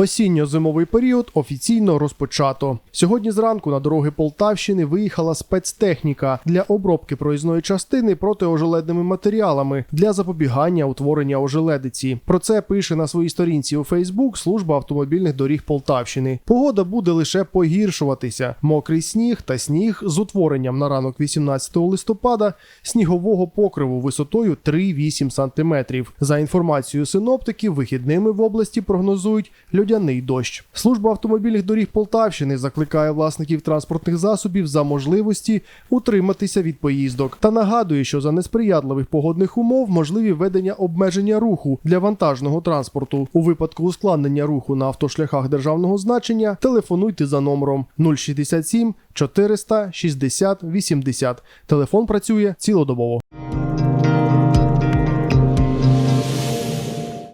Осінньо-зимовий період офіційно розпочато. Сьогодні зранку на дороги Полтавщини виїхала спецтехніка для обробки проїзної частини протиожеледними матеріалами для запобігання утворення ожеледиці. Про це пише на своїй сторінці у Фейсбук служба автомобільних доріг Полтавщини. Погода буде лише погіршуватися. Мокрий сніг та сніг з утворенням на ранок 18 листопада снігового покриву висотою 3-8 см. За інформацією синоптиків, вихідними в області прогнозують льодяний дощ. Служба автомобільних доріг Полтавщини закликає власників транспортних засобів за можливості утриматися від поїздок та нагадує, що за несприятливих погодних умов можливі введення обмеження руху для вантажного транспорту. У випадку ускладнення руху на автошляхах державного значення телефонуйте за номером 067 400 60 80. Телефон працює цілодобово.